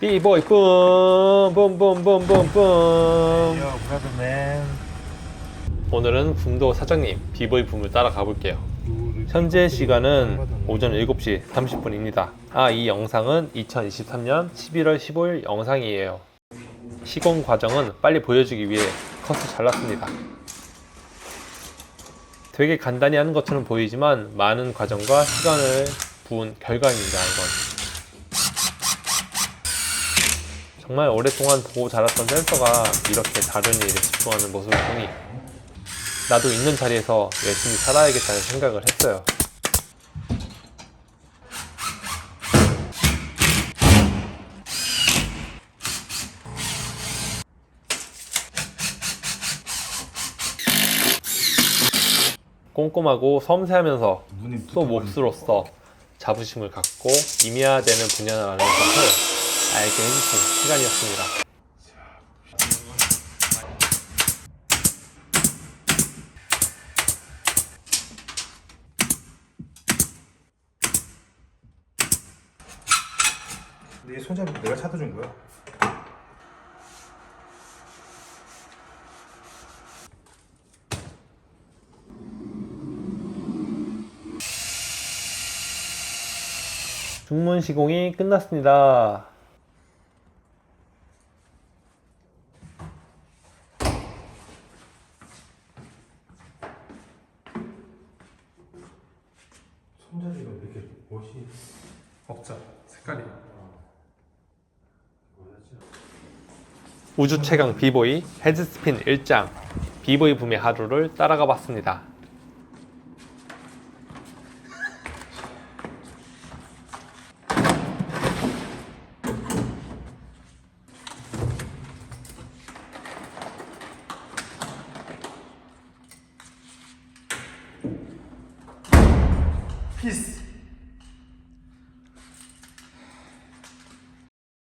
비보이 뿜뿜뿜뿜뿜뿜. Yo, brother man. 오늘은 붐도 사장님 비보이 붐을 따라가 볼게요. 현재 시간은 오전 7시 30분입니다. 아 이 영상은 2023년 11월 15일 영상이에요. 시공 과정은 빨리 보여주기 위해 컷을 잘랐습니다. 되게 간단히 하는 것처럼 보이지만 많은 과정과 시간을 부은 결과입니다 이건 정말 오랫동안 보고 자랐던 댄서가 이렇게 다른 일에 집중하는 모습을 보니 나도 있는 자리에서 열심히 살아야겠다는 생각을 했어요. 꼼꼼하고 섬세하면서 또 몹스로서 자부심을 갖고 임해야 되는 분야라는 것을 알게 해주신 시간이었습니다. 내 손잡이 내가 찾아준 거야? 중문 시공이 끝났습니다. 손잡이가 왜 이렇게 멋이 없죠. 색깔이. 우주 최강 비보이 헤드스핀 1장 비보이 붐의 하루를 따라가 봤습니다. 피스.